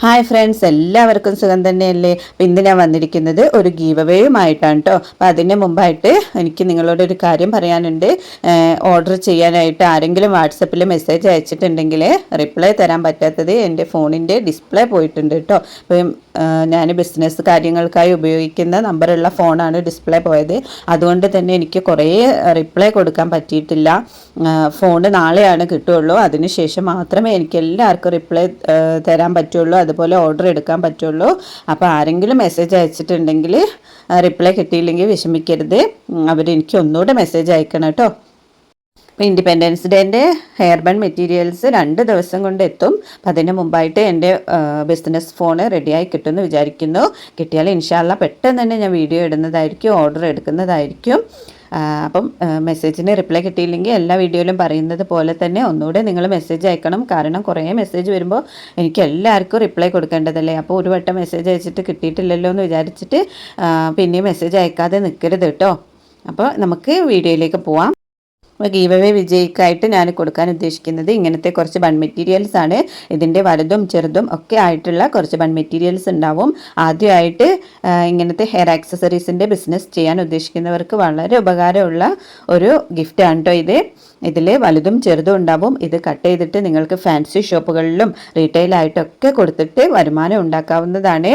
Hi friends എല്ലാവർക്കും സുഖം തന്നെയല്ലേ? അപ്പം ഇന്ന് ഞാൻ വന്നിരിക്കുന്നത് ഒരു ഗീവവേയുമായിട്ടാണ് കേട്ടോ അപ്പം അതിന് മുമ്പായിട്ട് എനിക്ക് നിങ്ങളോട് ഒരു കാര്യം പറയാനുണ്ട്. ഓർഡർ ചെയ്യാനായിട്ട് ആരെങ്കിലും വാട്സപ്പിൽ മെസ്സേജ് അയച്ചിട്ടുണ്ടെങ്കിൽ റിപ്ലൈ തരാൻ പറ്റാത്തത് എന്റെ ഫോണിന്റെ ഡിസ്പ്ലേ പോയിട്ടുണ്ട് കേട്ടോ അപ്പം ഞാൻ ബിസിനസ് കാര്യങ്ങൾക്കായി ഉപയോഗിക്കുന്ന നമ്പറുള്ള ഫോണാണ് ഡിസ്പ്ലേ പോയത്. അതുകൊണ്ട് തന്നെ എനിക്ക് കുറേ റിപ്ലൈ കൊടുക്കാൻ പറ്റിയിട്ടില്ല. ഫോണ് നാളെയാണ് കിട്ടുള്ളൂ. അതിനുശേഷം മാത്രമേ എനിക്ക് എല്ലാവർക്കും റിപ്ലൈ തരാൻ പറ്റുള്ളൂ. അതുപോലെ ഓർഡർ എടുക്കാൻ പറ്റുള്ളൂ. അപ്പോൾ ആരെങ്കിലും മെസ്സേജ് അയച്ചിട്ടുണ്ടെങ്കിൽ റിപ്ലൈ കിട്ടിയില്ലെങ്കിൽ വിഷമിക്കരുത്. അവരെനിക്ക് ഒന്നുകൂടെ മെസ്സേജ് അയക്കണം കേട്ടോ. ഇപ്പോൾ ഇൻഡിപെൻഡൻസ് ഡേന്റെ ഹെയർ ബൺ മെറ്റീരിയൽസ് രണ്ട് ദിവസം കൊണ്ട് എത്തും. അപ്പം അതിന് മുമ്പായിട്ട് എന്റെ ബിസിനസ് ഫോൺ റെഡിയായി കിട്ടുമെന്ന് വിചാരിക്കുന്നു. കിട്ടിയാൽ ഇൻഷാല്ല പെട്ടെന്ന് തന്നെ ഞാൻ വീഡിയോ ഇടുന്നതായിരിക്കും ഓർഡർ എടുക്കുന്നതായിരിക്കും. അപ്പം മെസ്സേജിന് റിപ്ലൈ കിട്ടിയില്ലെങ്കിൽ എല്ലാ വീഡിയോയിലും പറയുന്നത് പോലെ തന്നെ ഒന്നുകൂടെ നിങ്ങൾ മെസ്സേജ് അയക്കണം. കാരണം കുറേ മെസ്സേജ് വരുമ്പോൾ എനിക്ക് എല്ലാവർക്കും റിപ്ലൈ കൊടുക്കേണ്ടതല്ലേ? അപ്പോൾ ഒരു വട്ടം മെസ്സേജ് അയച്ചിട്ട് കിട്ടിയിട്ടില്ലല്ലോ എന്ന് വിചാരിച്ചിട്ട് പിന്നെയും മെസ്സേജ് അയക്കാതെ നിൽക്കരുത് കേട്ടോ. അപ്പോൾ നമുക്ക് വീഡിയോയിലേക്ക് പോവാം. ഗീവ് അവേ വിജയിക്കായിട്ട് ഞാൻ കൊടുക്കാൻ ഉദ്ദേശിക്കുന്നത് ഇങ്ങനത്തെ കുറച്ച് ബൺ മെറ്റീരിയൽസ് ആണ്. ഇതിന്റെ വലുതും ചെറുതും ഒക്കെ ആയിട്ടുള്ള കുറച്ച് ബൺ മെറ്റീരിയൽസ് ഉണ്ടാവും. ആദ്യമായിട്ട് ഇങ്ങനത്തെ ഹെയർ ആക്സസറീസിന്റെ ബിസിനസ് ചെയ്യാൻ ഉദ്ദേശിക്കുന്നവർക്ക് വളരെ ഉപകാരമുള്ള ഒരു ഗിഫ്റ്റ് ആണ് കേട്ടോ ഇത്. ഇതിൽ വലുതും ചെറുതും ഉണ്ടാവും. ഇത് കട്ട് ചെയ്തിട്ട് നിങ്ങൾക്ക് ഫാൻസി ഷോപ്പുകളിലും റീറ്റെയിലായിട്ടൊക്കെ കൊടുത്തിട്ട് വരുമാനം ഉണ്ടാക്കാവുന്നതാണ്.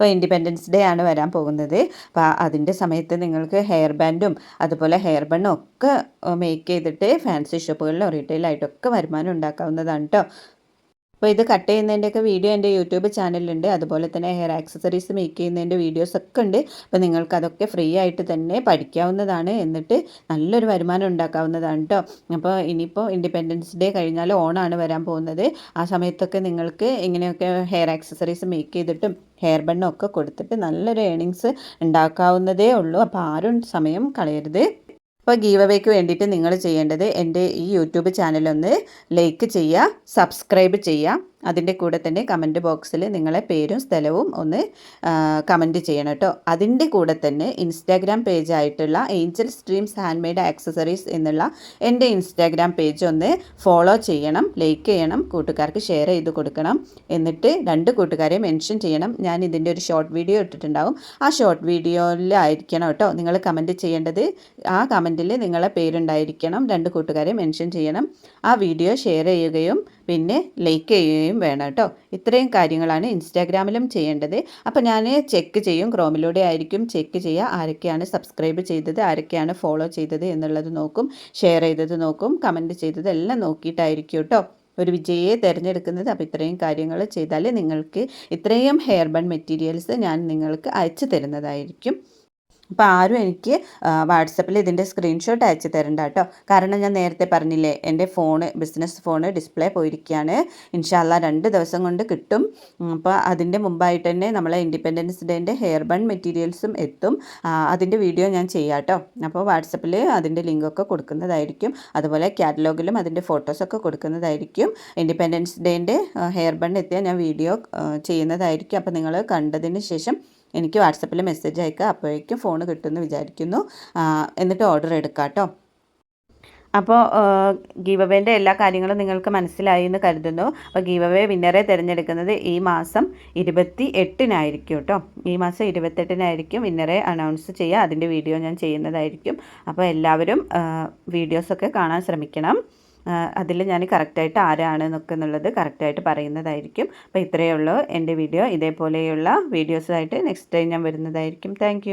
ഇപ്പോൾ ഇൻഡിപെൻഡൻസ് ഡേ ആണ് വരാൻ പോകുന്നത്. അപ്പോൾ അതിന്റെ സമയത്ത് നിങ്ങൾക്ക് ഹെയർ ബാൻഡും അതുപോലെ ഹെയർ ബണ്ണും ഒക്കെ മേക്ക് ചെയ്തിട്ട് ഫാൻസി ഷോപ്പുകളിലോ റീറ്റെയിലായിട്ടൊക്കെ വരുമാനം ഉണ്ടാക്കാവുന്നതാണ് കേട്ടോ അപ്പോൾ ഇത് കട്ട് ചെയ്യുന്നതിന്റെയൊക്കെ വീഡിയോ എന്റെ യൂട്യൂബ് ചാനലുണ്ട് അതുപോലെ തന്നെ ഹെയർ ആക്സസറീസ് മേക്ക് ചെയ്യുന്നതിന്റെ വീഡിയോസ് ഒക്കെ ഉണ്ട്. അപ്പോൾ നിങ്ങൾക്ക് അതൊക്കെ ഫ്രീ ആയിട്ട് തന്നെ പഠിക്കാവുന്നതാണ്. എന്നിട്ട് നല്ലൊരു വരുമാനം ഉണ്ടാക്കാവുന്നതാണ് കേട്ടോ അപ്പോൾ ഇനിയിപ്പോൾ ഇൻഡിപെൻഡൻസ് ഡേ കഴിഞ്ഞാൽ ഓണാണ് വരാൻ പോകുന്നത്. ആ സമയത്തൊക്കെ നിങ്ങൾക്ക് ഇങ്ങനെയൊക്കെ ഹെയർ ആക്സസറീസ് മേക്ക് ചെയ്തിട്ടും ഹെയർ ബണ്ണൊക്കെ കൊടുത്തിട്ട് നല്ലൊരു ഏണിങ്സ് ഉണ്ടാക്കാവുന്നതേ ഉള്ളൂ. അപ്പോൾ ആരും സമയം കളയരുത്. അപ്പോൾ ഗീവ് അവേക്ക് വേണ്ടിയിട്ട് നിങ്ങൾ ചെയ്യേണ്ടത് എന്റെ ഈ യൂട്യൂബ് ചാനലൊന്ന് ലൈക്ക് ചെയ്യുക സബ്സ്ക്രൈബ് ചെയ്യുക. അതിന്റെ കൂടെ തന്നെ കമന്റ് ബോക്സിൽ നിങ്ങളെ പേരും സ്ഥലവും ഒന്ന് കമന്റ് ചെയ്യണം കേട്ടോ. അതിന്റെ കൂടെ തന്നെ ഇൻസ്റ്റാഗ്രാം പേജായിട്ടുള്ള Angel Streams handmade accessories എന്നുള്ള എന്റെ ഇൻസ്റ്റാഗ്രാം പേജ് ഒന്ന് ഫോളോ ചെയ്യണം ലൈക്ക് ചെയ്യണം കൂട്ടുകാർക്ക് ഷെയർ ചെയ്ത് കൊടുക്കണം. എന്നിട്ട് രണ്ട് കൂട്ടുകാരെ മെൻഷൻ ചെയ്യണം. ഞാൻ ഇതിന്റെ ഒരു ഷോർട്ട് വീഡിയോ ഇട്ടിട്ടുണ്ടാവും. ആ ഷോർട്ട് വീഡിയോയിലായിരിക്കണം കേട്ടോ. നിങ്ങൾ കമന്റ് ചെയ്യേണ്ടത് ആ കമന്റിൽ നിങ്ങളെ പേരുണ്ടായിരിക്കണം. രണ്ട് കൂട്ടുകാരെ മെൻഷൻ ചെയ്യണം. ആ വീഡിയോ ഷെയർ ചെയ്യുകയും പിന്നെ ലൈക്ക് ചെയ്യുകയും വേണം കേട്ടോ. ഇത്രയും കാര്യങ്ങളാണ് ഇൻസ്റ്റാഗ്രാമിലും ചെയ്യേണ്ടത്. അപ്പോൾ ഞാൻ ചെക്ക് ചെയ്യും ക്രോമിലൂടെ ആയിരിക്കും ചെക്ക് ചെയ്യുക ആരൊക്കെയാണ് സബ്സ്ക്രൈബ് ചെയ്തത് ആരൊക്കെയാണ് ഫോളോ ചെയ്തത് എന്നുള്ളത് നോക്കും ഷെയർ ചെയ്തത് നോക്കും കമന്റ് ചെയ്തത് എല്ലാം നോക്കിയിട്ടായിരിക്കും കേട്ടോ. ഒരു വിജയെ തിരഞ്ഞെടുക്കുന്നത്. അപ്പോൾ ഇത്രയും കാര്യങ്ങൾ ചെയ്താൽ നിങ്ങൾക്ക് ഇത്രയും ഹെയർ ബൺ മെറ്റീരിയൽസ് ഞാൻ നിങ്ങൾക്ക് അയച്ചു തരുന്നതായിരിക്കും. അപ്പോൾ ആരും എനിക്ക് വാട്സപ്പിൽ ഇതിന്റെ സ്ക്രീൻഷോട്ട് അയച്ചു തരണ്ട കേട്ടോ. കാരണം ഞാൻ നേരത്തെ പറഞ്ഞില്ലേ എന്റെ ഫോണ് ബിസിനസ് ഫോണ് ഡിസ്പ്ലേ പോയിരിക്കുകയാണ് ഇൻഷാല്ല രണ്ട് ദിവസം കൊണ്ട് കിട്ടും. അപ്പോൾ അതിന്റെ മുമ്പായിട്ട് തന്നെ നമ്മളെ ഇൻഡിപെൻഡൻസ് ഡേന്റെ ഹെയർ ബൺ മെറ്റീരിയൽസും എത്തും. അതിന്റെ വീഡിയോ ഞാൻ ചെയ്യാം കേട്ടോ. അപ്പോൾ വാട്സപ്പിൽ അതിന്റെ ലിങ്കൊക്കെ കൊടുക്കുന്നതായിരിക്കും. അതുപോലെ കാറ്റലോഗിലും അതിന്റെ ഫോട്ടോസൊക്കെ കൊടുക്കുന്നതായിരിക്കും. ഇൻഡിപെൻഡൻസ് ഡേന്റെ ഹെയർ ബൺ എത്തിയാൽ ഞാൻ വീഡിയോ ചെയ്യുന്നതായിരിക്കും. അപ്പോൾ നിങ്ങൾ കണ്ടതിന് ശേഷം എനിക്ക് വാട്സപ്പിൽ മെസ്സേജ് അയക്കുക അപ്പോഴേക്കും ഫോൺ കിട്ടുമെന്ന് വിചാരിക്കുന്നു. എന്നിട്ട് ഓർഡർ എടുക്കാം കേട്ടോ. അപ്പോൾ ഗീവ് അവേന്റെ എല്ലാ കാര്യങ്ങളും നിങ്ങൾക്ക് മനസ്സിലായി എന്ന് കരുതുന്നു. അപ്പോൾ ഗീവ് അവേ വിന്നറെ തിരഞ്ഞെടുക്കുന്നത് ഈ മാസം ഇരുപത്തി എട്ടിനായിരിക്കും കേട്ടോ. ഈ മാസം ഇരുപത്തെട്ടിനായിരിക്കും വിന്നറെ അനൗൺസ് ചെയ്യുക. അതിന്റെ വീഡിയോ ഞാൻ ചെയ്യുന്നതായിരിക്കും. അപ്പോൾ എല്ലാവരും വീഡിയോസൊക്കെ കാണാൻ ശ്രമിക്കണം. അതിൽ ഞാൻ കറക്റ്റായിട്ട് ആരാണ് എന്നൊക്കെ എന്നുള്ളത് കറക്റ്റായിട്ട് പറയുന്നതായിരിക്കും. അപ്പോൾ ഇത്രയേ ഉള്ളൂ എന്റെ വീഡിയോ. ഇതേപോലെയുള്ള വീഡിയോസായിട്ട് നെക്സ്റ്റ് ടൈം ഞാൻ വരുന്നതായിരിക്കും. താങ്ക്